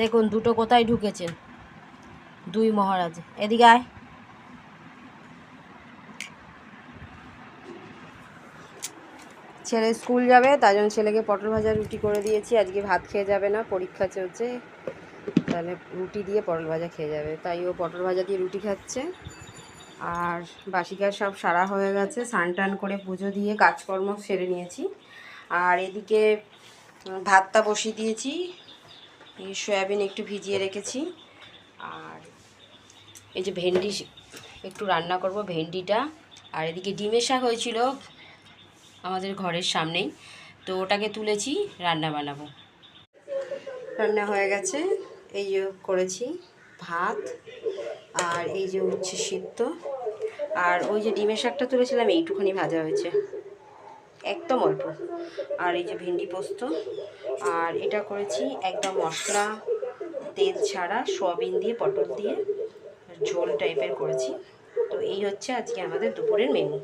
দেখুন, দুটো কোথায় ঢুকেছে দুই মহারাজ। এদিকে আয়। ছেলে স্কুল যাবে তাই জন্য ছেলেকে পটল ভাজা রুটি করে দিয়েছি। আজকে ভাত খেয়ে যাবে না, পরীক্ষা চলছে। তাহলে রুটি দিয়ে পটল ভাজা খেয়ে যাবে। তাই ও পটল ভাজা দিয়ে রুটি খাচ্ছে। আর বাসি কাজ সব সারা হয়ে গেছে, স্নান টান করে পুজো দিয়ে কাজকর্ম সেরে নিয়েছি। আর এদিকে ভাতটা বসিয়ে দিয়েছি। এই সয়াবিন একটু ভিজিয়ে রেখেছি। আর এই যে ভেন্ডি একটু রান্না করব ভেন্ডিটা। আর এদিকে ডিমের শাক হয়েছিল আমাদের ঘরের সামনেই। তো ওটাকে তুলেছি, রান্না বানাবো। রান্না হয়ে গেছে। এই যে করেছি ভাত আর এই যে উচ্ছে সিদ্ধ। আর ওই যে ডিমের শাকটা তুলেছিলাম, এইটুখানি ভাজা হয়েছে। একদম অল্প। আর এই যে ভেন্ডি পোস্ত, আর এটা করেছি একদম মশলা, তেল ছাড়া সোয়াবিন দিয়ে, পটল দিয়ে, ঝোল টাইপের করেছি। তো এই হচ্ছে আজকে আমাদের দুপুরের মেনু